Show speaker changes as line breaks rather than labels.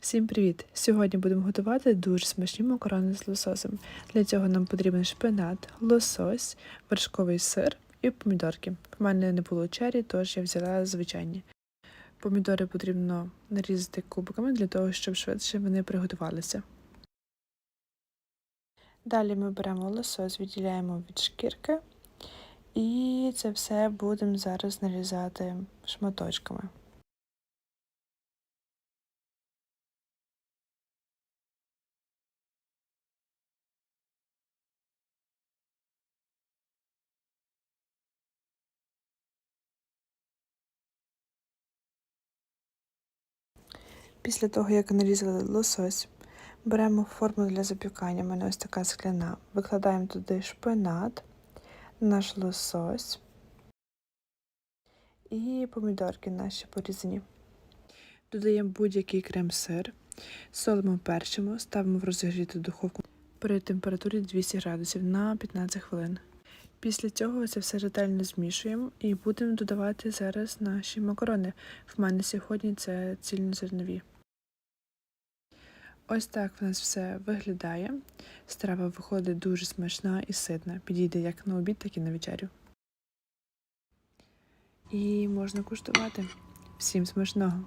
Всім привіт! Сьогодні будемо готувати дуже смачні макарони з лососем. Для цього нам потрібен шпинат, лосось, вершковий сир і помідорки. У мене не було чері, тож я взяла звичайні. Помідори потрібно нарізати кубиками для того, щоб швидше вони приготувалися. Далі ми беремо лосось, відділяємо від шкірки, і це все будемо зараз нарізати шматочками. Після того, як нарізали лосось, беремо форму для запікання. У мене ось така скляна. Викладаємо туди шпинат, наш лосось і помідорки наші порізані. Додаємо будь-який крем-сир, солимо перчимо, ставимо в розігріту духовку при температурі 200 градусів на 15 хвилин. Після цього це все ретельно змішуємо і будемо додавати зараз наші макарони. В мене сьогодні це цільнозернові. Ось так в нас все виглядає. Страва виходить дуже смачна і ситна. Підійде як на обід, так і на вечерю. І можна куштувати. Всім смачного!